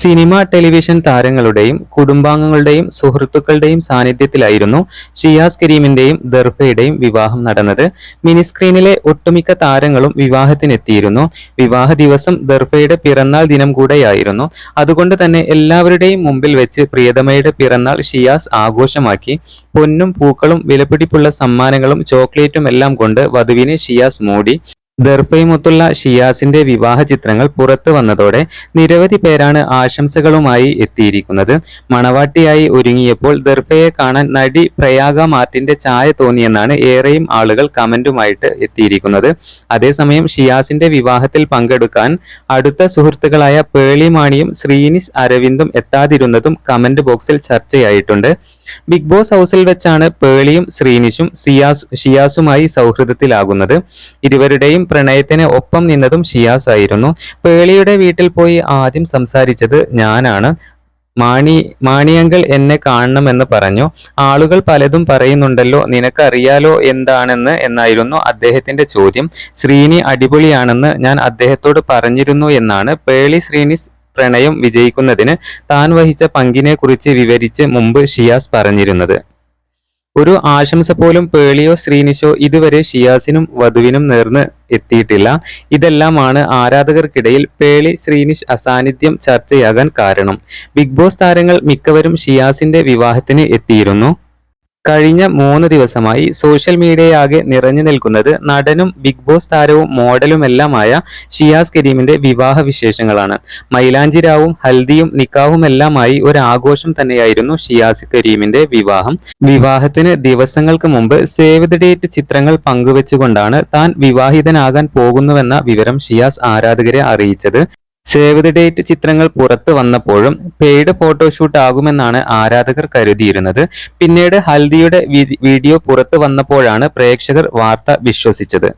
Cinema television താരങ്ങളുടെയും കുടുംബാംഗങ്ങളുടെയും സുഹൃത്തുക്കളുടെയും സാന്നിധ്യത്തിലായിരുന്നു ഷിയാസ് കരീമിന്റെയും ദർഫയുടെയും വിവാഹം നടന്നത്. മിനിസ്ക്രീനിലെ ഒട്ടുമിക്ക താരങ്ങളും വിവാഹത്തിനെത്തിയിരുന്നു. വിവാഹ ദിവസം ദർഫയുടെ പിറന്നാൾ ദിനം കൂടെയായിരുന്നു. അതുകൊണ്ട് തന്നെ എല്ലാവരുടെയും മുമ്പിൽ വെച്ച് പ്രിയതമയുടെ പിറന്നാൾ ഷിയാസ് ആഘോഷമാക്കി. പൊന്നും പൂക്കളും വിലപിടിപ്പുള്ള സമ്മാനങ്ങളും ചോക്ലേറ്റും എല്ലാം കൊണ്ട് വധുവിനെ ഷിയാസ് മൂടി. ദർഫയുമൊത്തുള്ള ഷിയാസിന്റെ വിവാഹ ചിത്രങ്ങൾ പുറത്തു വന്നതോടെ നിരവധി പേരാണ് ആശംസകളുമായി എത്തിയിരിക്കുന്നത്. മണവാട്ടിയായി ഒരുങ്ങിയപ്പോൾ ദർഫയെ കാണാൻ നടി പ്രയാഗ മാർട്ടിന്റെ ചായ തോന്നിയെന്നാണ് ഏറെയും ആളുകൾ കമന്റുമായിട്ട് എത്തിയിരിക്കുന്നത്. അതേസമയം ഷിയാസിന്റെ വിവാഹത്തിൽ പങ്കെടുക്കാൻ അടുത്ത സുഹൃത്തുക്കളായ പേളിമാണിയും ശ്രീനിസ് അരവിന്ദും എത്താതിരുന്നതും കമന്റ് ബോക്സിൽ ചർച്ചയായിട്ടുണ്ട്. ബിഗ് ബോസ് ഹൗസിൽ വെച്ചാണ് പേളിയും ശ്രീനിഷും സിയാസ് ഷിയാസുമായി സൗഹൃദത്തിലാകുന്നത്. ഇരുവരുടെയും പ്രണയത്തിന് ഒപ്പം നിന്നതും ഷിയാസ് ആയിരുന്നു. പേളിയുടെ വീട്ടിൽ പോയി ആദ്യം സംസാരിച്ചത് ഞാനാണ്. മാണി മാണിയങ്കൾ എന്നെ കാണണമെന്ന് പറഞ്ഞു. ആളുകൾ പലതും പറയുന്നുണ്ടല്ലോ നിനക്കറിയാലോ എന്താണെന്ന് എന്നായിരുന്നു അദ്ദേഹത്തിന്റെ ചോദ്യം. ശ്രീനി അടിപൊളിയാണെന്ന് ഞാൻ അദ്ദേഹത്തോട് പറഞ്ഞിരുന്നു എന്നാണ് പേളി ശ്രീനിസ് പ്രണയം വിജയിക്കുന്നതിന് താൻ വഹിച്ച പങ്കിനെക്കുറിച്ച് വിവരിച്ച് മുമ്പ് ഷിയാസ് പറഞ്ഞിരുന്നത്. ഒരു ആശംസ പോലും പേളിയോ ശ്രീനിഷോ ഇതുവരെ ഷിയാസിനും വധുവിനും നേർന്ന് എത്തിയിട്ടില്ല. ഇതെല്ലാമാണ് ആരാധകർക്കിടയിൽ പേളി ശ്രീനിഷ് അസാന്നിധ്യം ചർച്ചയാകാൻ കാരണം. ബിഗ് ബോസ് താരങ്ങൾ മിക്കവരും ഷിയാസിന്റെ വിവാഹത്തിന് എത്തിയിരുന്നു. കഴിഞ്ഞ മൂന്ന് ദിവസമായി സോഷ്യൽ മീഡിയയാകെ നിറഞ്ഞു നിൽക്കുന്നത് നടനും ബിഗ് ബോസ് താരവും മോഡലുമെല്ലാമായ ഷിയാസ് കരീമിന്റെ വിവാഹ വിശേഷങ്ങളാണ് മൈലാഞ്ചിരാവും ഹൽദിയും നിക്കാഹുമെല്ലാമായി ഒരു ആഘോഷം തന്നെയായിരുന്നു ഷിയാസ് കരീമിന്റെ വിവാഹം. വിവാഹത്തിന് ദിവസങ്ങൾക്ക് മുമ്പ് സേവ് ദ ഡേറ്റ് ചിത്രങ്ങൾ പങ്കുവെച്ചുകൊണ്ടാണ് താൻ വിവാഹിതനാകാൻ പോകുന്നുവെന്ന വിവരം ഷിയാസ് ആരാധകരെ അറിയിച്ചത്. സേവ് ദി ഡേറ്റ് ചിത്രങ്ങൾ പുറത്തു വന്നപ്പോഴും പെയ്ഡ് ഫോട്ടോഷൂട്ട് ആകുമെന്നാണ് ആരാധകർ കരുതിയിരുന്നത്. പിന്നീട് ഹൽദിയുടെ വീഡിയോ പുറത്തു വന്നപ്പോഴാണ് പ്രേക്ഷകർ വാർത്ത വിശ്വസിച്ചത്.